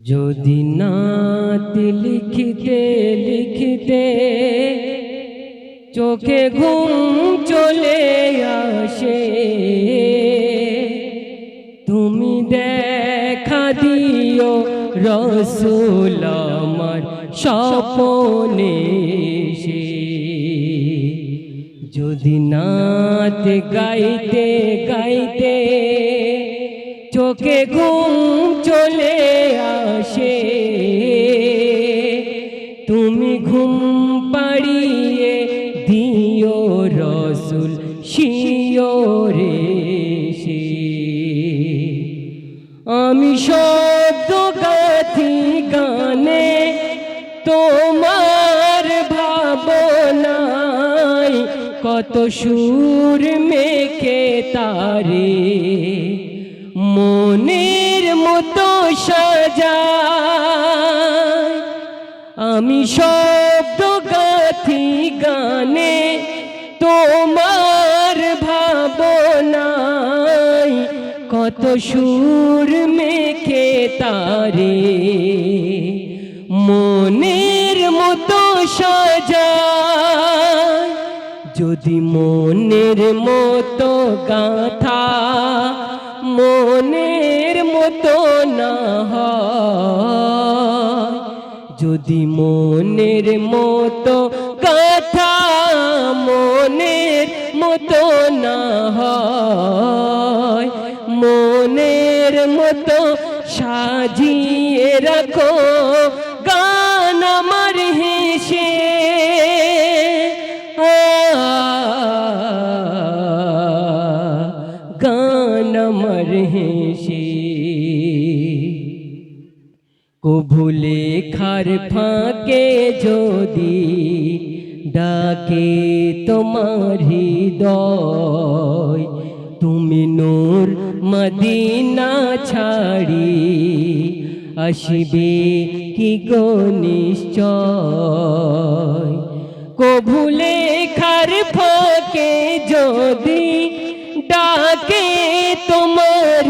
যদি নাত লিখিতে লিখিতে চোখে ঘুম চলে আসে, তুমি দেখা দিও রসুল আমার স্বপনে সে যদি নাত গাইতে গাইতে চোখে ঘুম চলে তুমি ঘুম পাড়িয়ে দিও রসুল শিওরে সে। আমি শব্দ গাথি গানে তোমার ভাবনায় কত সুর মেখে তারে। মনের মতো সাজায় আমি শব্দ গাথি গানে তোমার ভাবনায় কত সুর মেখে তারে। মনের মতো সাজায় যদি মনের মতো গাথা, মনের মতো না হয়। যদি মনের মতো কথা মনের মতো না হয়, মনের মতো সাজিয়ে রাখো গান আমার হেসে। গান আমার হেসে। কভুলে খার ফাঁকে যদি ডাকে তোমার হৃদয়, তুমি নূর মদিনা ছাড়ি আসিবে কি গো নিশ্চয়? কভুলে খার ফাঁকে যদি ডাকে তোমার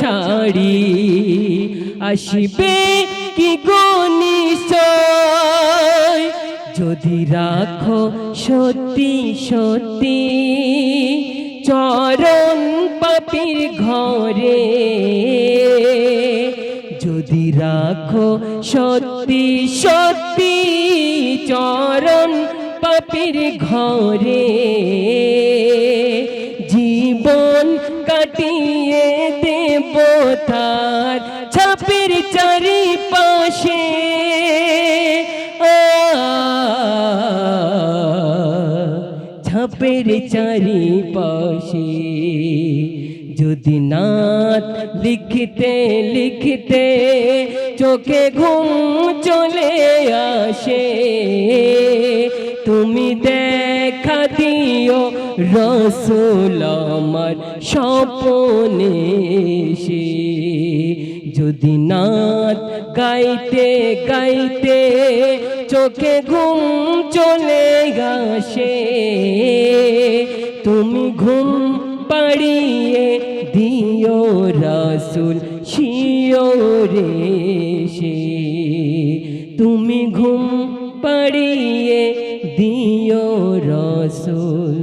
ছাড়ি। আসবে কি গনিশয় যদি রাখো সত্যি সত্যি, চরণ পাপির ঘরে। যদি রাখো সত্যি সত্যি, চরণ পাপির ঘরে। তার ছাপের চারিপাশে ছাপের চারিপাশে যদি নাত লিখতে লিখতে চোখে ঘুম চলে আসে, তুমি দেখা দিও রসুল আমার স্বপনে সে যদি নাত গাইতে গাইতে চোখে ঘুম চলে আসে, তুমি ঘুম পাড়িয়ে দিও রসুল শিওরে সে তুমি ঘুম পাড়িয়ে দিও রসুল